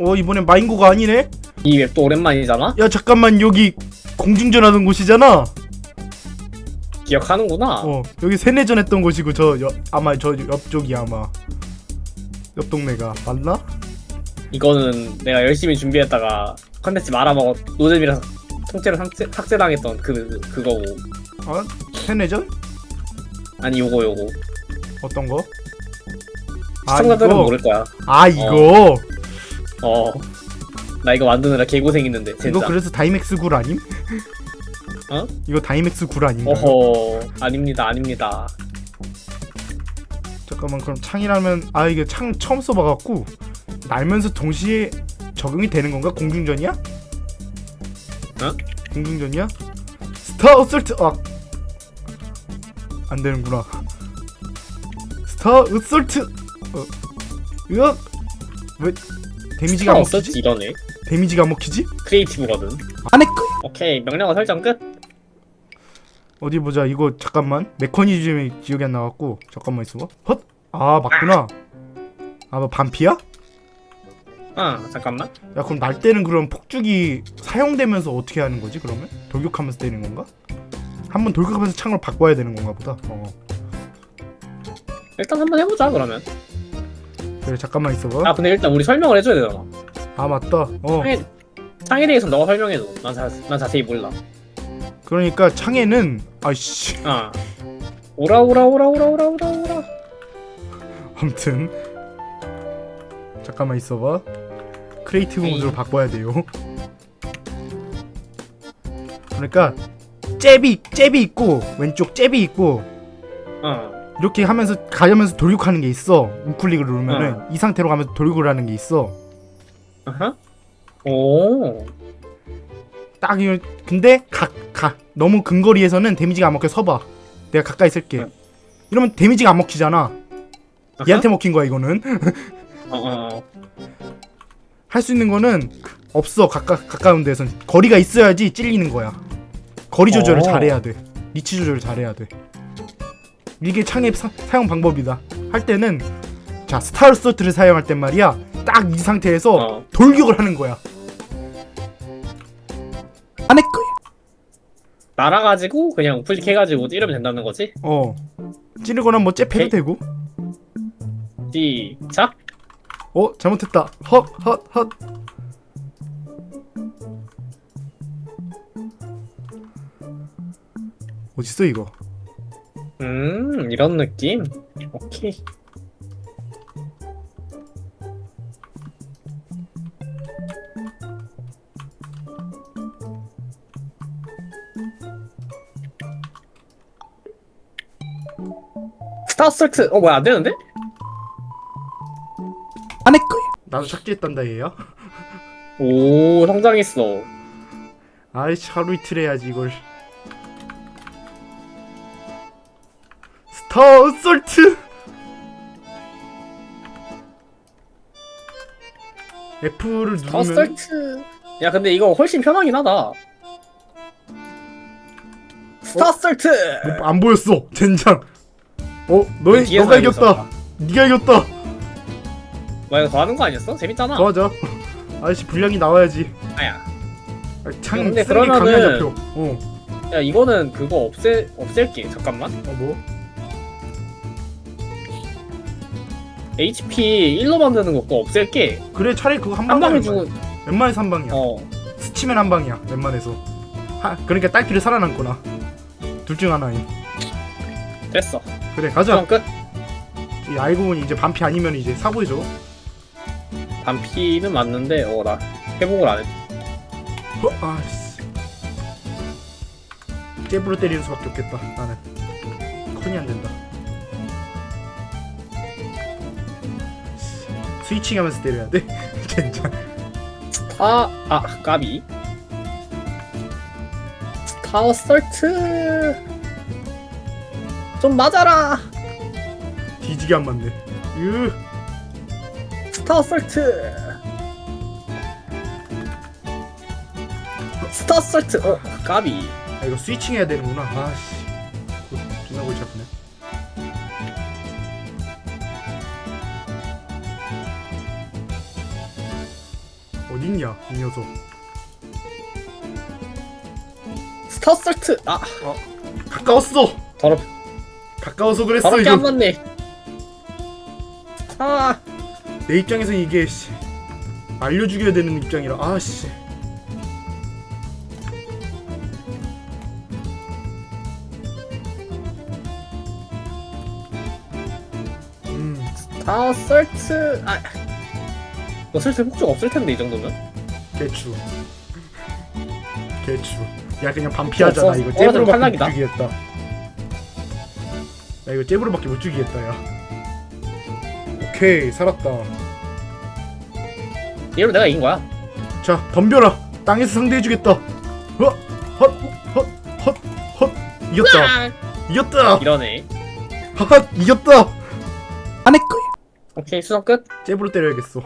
어 이번엔 마인고가 아니네? 이 맵도 오랜만이잖아? 야 잠깐만 여기 공중전하던 곳이잖아. 기억하는구나 어 여기 세내전 했던 곳이고 저 옆, 아마 저 옆쪽이 아마 옆 동네가 맞나? 이거는 내가 열심히 준비했다가 컨텐츠 말아먹어 노잼이라서 통째로 삭제, 삭제당했던 그 그거고 아 세내전? 아니 요거 요거 어떤 거? 시청자들은 이거? 모를 거야 아 이거 어 나 이거 만드느라 개고생했는데 진짜 이거 그래서 다이맥스 굴 아님? 어? 이거 다이맥스 굴 아닌가요? 어허 아닙니다 아닙니다 잠깐만 그럼 창이라면 아 이게 창 처음 써봐갖고 날면서 동시에 적용이 되는 건가? 공중전이야? 어? 공중전이야? 스타 어설트 아. 안 되는구나 스타 어설트 어. 으악 왜 데미지가 안 먹히지? 이러네. 데미지가 안 먹히지? 크리에이티브거든. 안에 끄 오케이 명령어 설정 끝. 어디 보자. 이거 잠깐만. 메커니즘이 기억이 안 나갖고. 잠깐만 있어봐. 헛 아 맞구나. 아뭐 반피야? 아 잠깐만. 야 그럼 날 때는 그럼 폭죽이 사용되면서 어떻게 하는 거지 그러면? 돌격하면서 때리는 건가? 한번 돌격하면서 창을 바꿔야 되는 건가 보다. 어. 일단 한번 해보자 그러면 그래 잠깐만 있어봐. 아 근데 일단 우리 설명을 해줘야 되잖아. 아 맞다. 어. 창에, 창에 대해서 너가 설명해줘. 난, 자, 난 자세히 몰라. 그러니까 창에는 아이씨. 아. 오라 오라 오라 오라 오라 오라 오라. 아무튼. 잠깐만 있어봐. 크리에이티브 에이. 모드로 바꿔야 돼요. 그러니까 잽이 잽이 있고 왼쪽 잽이 있고 어 이렇게 하면서 가면서 돌격하는 게 있어. 우클릭을 누르면은 이 상태로 가면서 돌격을 하는 게 있어. 아하. 오. 딱 근데 가, 가. 너무 근거리에서는 데미지가 안 먹혀. 서봐. 내가 가까이 쓸게. 응. 이러면 데미지가 안 먹히잖아. 아하? 얘한테 먹힌 거야 이거는. 어, 어, 어. 할 수 있는 거는 없어. 가까, 가까운 데선. 거리가 있어야지 찔리는 거야. 거리 조절을 어. 잘해야 돼. 리치 조절을 잘해야 돼 이게 창의 사, 용 방법이다. 할 때는 자 스타र 소트를 사용할 땐 말이야. 딱 이 상태에서 어. 돌격을 하는 거야. 안에 거야 날아가지고 그냥 우클릭 해가지고 찌르면 된다는 거지? 어. 찌르거나 뭐 잽해도 오케이. 되고. 시작. 어 잘못했다. 헛헛헛. 어딨어 이거 음 이런 느낌? 오케이. 스타설트 어 뭐야 안 되는데? 안에 거야 나도 착지했단다 얘야? 오 성장했어. 아이씨 하루 이틀 해야지 이걸 스타 어설트. F를 누르면 스타설트. 야 근데 이거 훨씬 편하긴 하다. 스타설트! 뭐, 안 보였어. 젠장. 어 너희 뒤에서 너가 알고 이겼다. 있었다. 네가 이겼다. 뭐야 이거 더 하는 거 아니었어? 재밌잖아. 더 하자. 아이씨 분량이 나와야지. 아야. 아, 창 근데 쓰레기 그러면은- 강약 잡혀 어. 야 이거는 그거 없애 없앨게. 잠깐만. 어 뭐? HP 1로 만드는 거 그거 없앨게. 그래 차라리 그거 한 한 방에 방에 주고 웬만해서 한 방이야. 어. 스치면 한 방이야 웬만해서. 하, 그러니까 딸피를 살아남거나. 둘 중 하나임. 됐어. 그래 가자. 그럼 끝. 이 알고 보니 이제 반피 아니면 이제 사고해줘 반피는 맞는데 어나 회복을 안 해. 어, 아씨. 잽으로 때리는 수밖에 없겠다 나는. 컨이 안 된다 스위칭 하면서 때려야 돼? 젠장. 아, 아 까비. 스타 설트. 좀 맞아라. 뒤지게 안 맞네. 으. 스타 설트. 스타 설트. 어. 까비. 아 이거 스위칭 해야 되는구나. 아씨. 그, 존나 골치 아프네 어딨냐 이 녀석. 스타설트. 아. 가까웠어. 더럽 가까워서 그랬어 더럽게 안 이거. 맞네. 아. 내 입장에서 이게 씨 알려 죽여야 되는 입장이라. 아씨. 음. 스타설트. 아 어설트 목적 없을 텐데 이 정도면? 개추. 개추. 야 그냥 반피하잖아 없어. 이거. 떨어지면 잽으로밖에 못 탈락이다. 죽이겠다. 야 이거 잽으로밖에 못 죽이겠다 야. 오케이 살았다. 이러면 내가 이긴 거야. 자 덤벼라. 땅에서 상대해주겠다. 헛헛헛헛헛. 이겼다. 으악! 이겼다. 이러네. 헛 이겼다. 안할 거야. 오케이 수상 끝. 잽으로 때려야겠어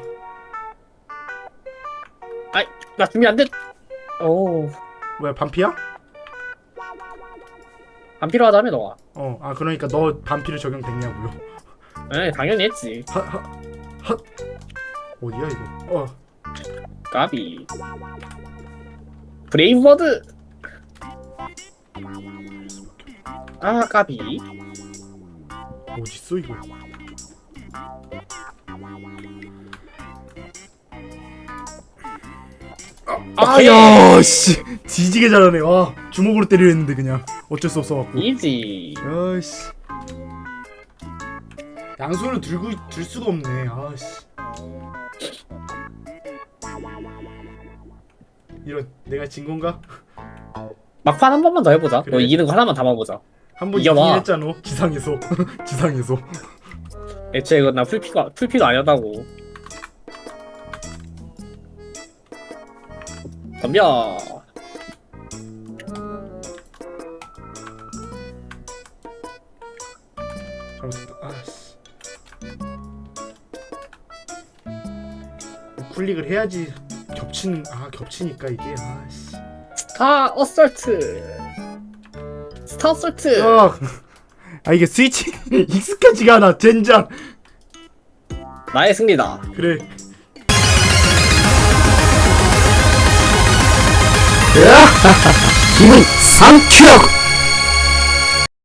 나 준비 안됐 오. 뭐야 반피야? 안 필요하다며 너가. 어 아 그러니까 너 반피를 적용됐냐고요? 에 당연히 했지. 헛헛헛 어디야 이거? 어. 까비. 브레이브버드! 아 까비. 어딨어 이거 아야 씨. 뒤지게 잘하네. 와 주먹으로 때리려 했는데 그냥 어쩔 수 없어갖고. 이지. 야씨. 양손을 들고 들 수가 없네. 아씨. 이런 내가 진 건가? 막판 한 번만 더 해보자. 그래. 너 이기는 거 하나만 담아보자. 한 번 이겨봐. 이기긴 했잖아. 지상에서. 지상에서. 애초에 이건 나 풀피가 풀피도 아니었다고 덤벼. 잘못했다 아씨. 클릭을 해야지 겹치는 아 겹치니까 이게 아씨. 스타 어설트. 스타 어설트. 아, 아 이게 스위치 익숙하지가 않아 젠장. 나의 승리다. 그래 힘은 상쾌하고